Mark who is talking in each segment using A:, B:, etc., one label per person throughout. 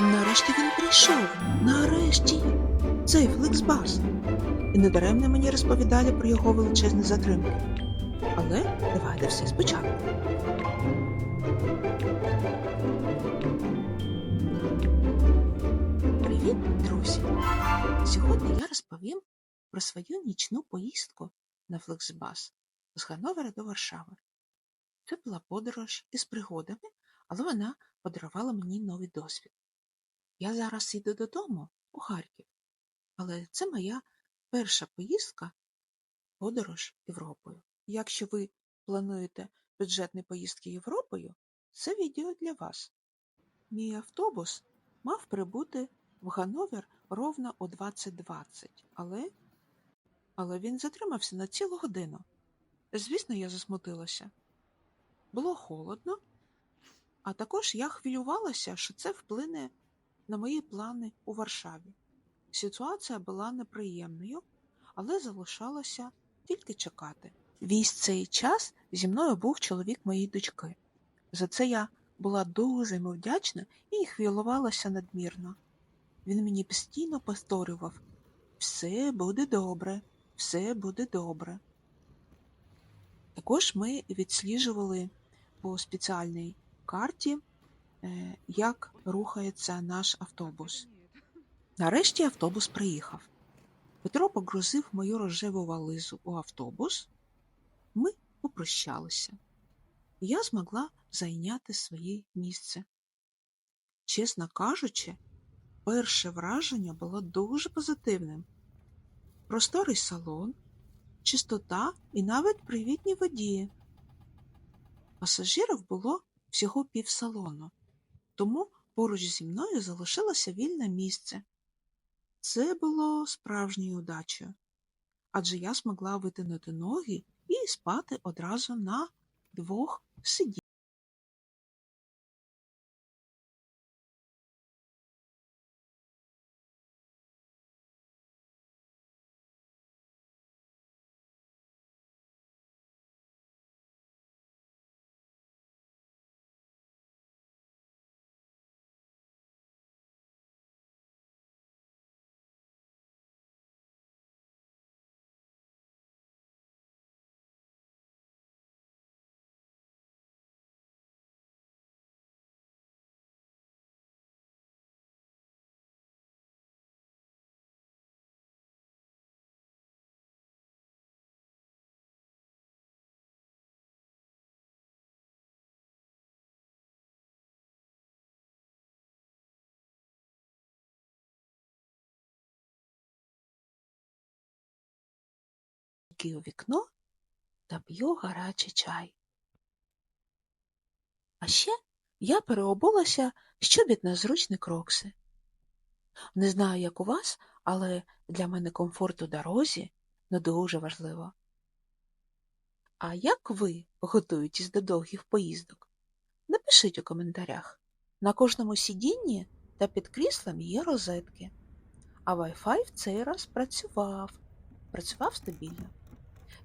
A: Нарешті він прийшов. Нарешті. Цей Фликсбас. І недаремно мені розповідали про його величезні затримки. Але давайте все спочатку. Привіт, друзі! Сьогодні я розповім про свою нічну поїздку на Флексбас з Ганновера до Варшави. Це була подорож із пригодами, але вона подарувала мені новий досвід. Я зараз їду додому у Харків, але це моя перша поїздка подорож Європою. Якщо ви плануєте бюджетні поїздки Європою, це відео для вас. Мій автобус мав прибути в Ганновер ровно о 20.20, але... але він затримався на цілу годину. Звісно, я засмутилася. Було холодно, а також я хвилювалася, що це вплине на мої плани у Варшаві. Ситуація була неприємною, але залишалося тільки чекати. Весь цей час зі мною був чоловік моєї дочки. За це я була дуже йому вдячна і хвилювалася надмірно. Він мені постійно повторював все буде добре, все буде добре. Також ми відсліджували по спеціальній карті, як рухається наш автобус. Нарешті автобус приїхав. Петро погрузив мою рожеву вализу у автобус. Ми попрощалися. Я змогла зайняти своє місце. Чесно кажучи, перше враження було дуже позитивним. Просторий салон, чистота і навіть привітні водії. Пасажирів було всього півсалону, тому поруч зі мною залишилося вільне місце. Це було справжньою удачею, адже я змогла витягнути ноги і спати одразу на двох сидіннях. У вікно та п'ю гарячий чай. А ще я переобулася чобіт на зручні крокси. Не знаю, як у вас, але для мене комфорт у дорозі не дуже важливо. А як ви готуєтесь до довгих поїздок? Напишіть у коментарях. На кожному сидінні та під кріслом є розетки, а Wi-Fi в цей раз працював, працював стабільно.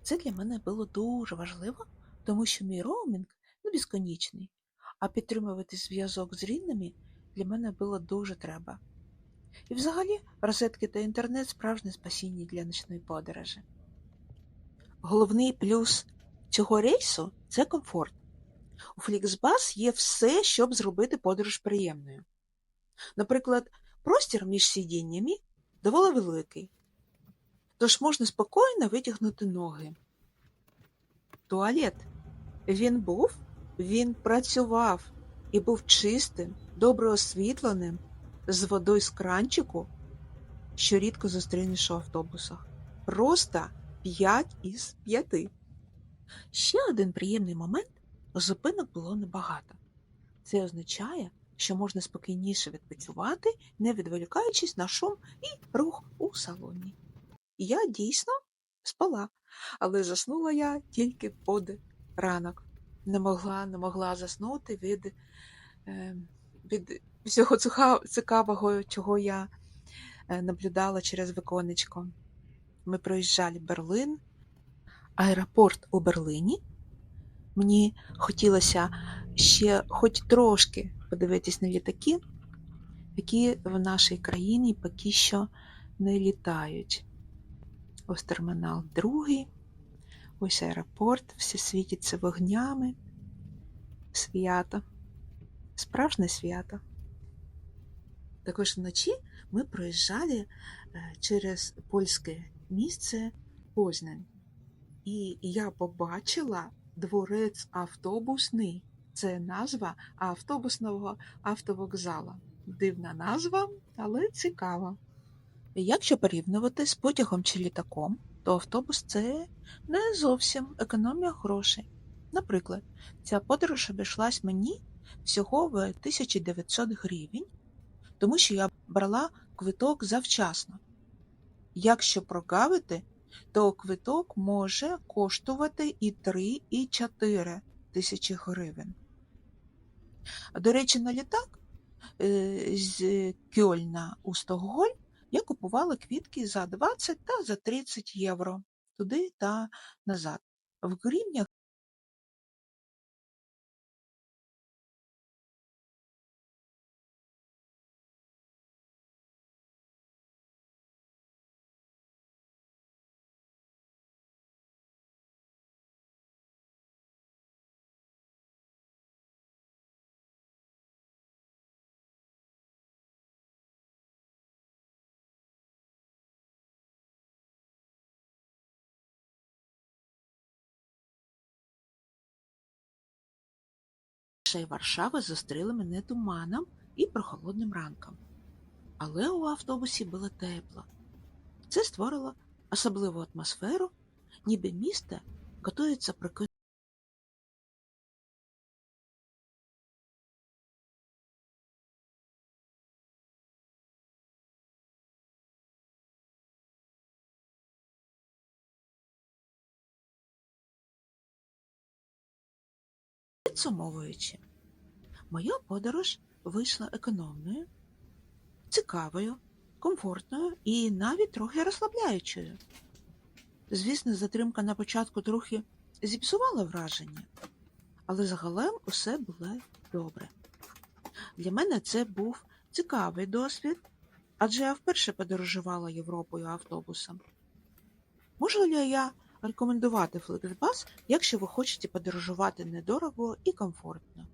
A: Це для мене було дуже важливо, тому що мій роумінг не безконечний, а підтримувати зв'язок з рідними для мене було дуже треба. І взагалі розетки та інтернет справжнє спасіння для ночної подорожі. Головний плюс цього рейсу це комфорт. У Flixbus є все, щоб зробити подорож приємною. Наприклад, простір між сидіннями доволі великий, тож можна спокійно витягнути ноги. Туалет. Він був, він працював і був чистим, добре освітленим, з водою з кранчику, що рідко зустрінеш у автобусах. Просто 5 із 5. Ще один приємний момент зупинок було небагато. Це означає, що можна спокійніше відпочивати, не відволікаючись на шум і рух у салоні. Я дійсно спала, але заснула я тільки под ранок. Не могла, не могла заснути від, е, від всього цікавого, чого я е, наблюдала через віконечко. Ми проїжджали Берлин, аеропорт у Берлині. Мені хотілося ще хоч трошки подивитись на літаки. які в нашій країні поки що не літають. Ось термінал другий, ось аеропорт, всі світяться вогнями. Свято. Справжнє свято. Також вночі ми проїжджали е, через польське місце Познань. І я побачила дворець автобусний. Це назва автобусного автовокзала. Дивна назва, але цікава. Якщо порівнювати з потягом чи літаком, то автобус це не зовсім економія грошей. Наприклад, ця подорож обійшлась мені всього в 1900 гривень, тому що я брала квиток завчасно. Якщо прогавити, то квиток може коштувати і 3, і 4 тисячі гривень. До речі, на літак е, з Кьольна у Стокгольм я купувала квітки за 20 та за 30 євро туди та назад. В гривнях Ще Варшави зустріли мене туманом і прохолодним ранком. Але у автобусі було тепло. Це створило особливу атмосферу, ніби місто готується прокинути. Підсумовуючи, моя подорож вийшла економною, цікавою, комфортною і навіть трохи розслабляючою. Звісно, затримка на початку трохи зіпсувала враження, але загалом усе було добре. Для мене це був цікавий досвід, адже я вперше подорожувала Європою автобусом. Можу ли я рекомендувати Flixbus, якщо ви хочете подорожувати недорого і комфортно?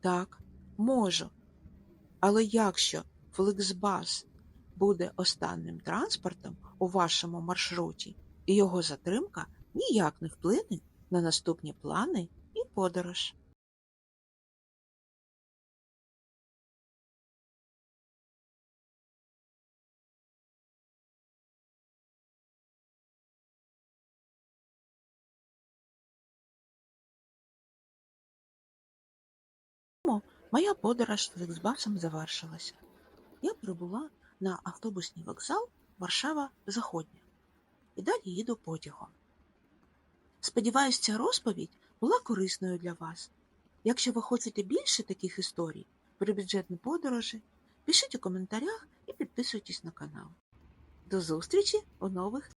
A: Так, можу. Але якщо Flixbus буде останнім транспортом у вашому маршруті, і його затримка ніяк не вплине на наступні плани і подорож. Моя подорож з Фліксбасом завершилася. Я прибула на автобусний вокзал Варшава Заходня і далі їду потягом. Сподіваюсь, ця розповідь була корисною для вас. Якщо ви хочете більше таких історій про бюджетні подорожі, пишіть у коментарях і підписуйтесь на канал. До зустрічі у нових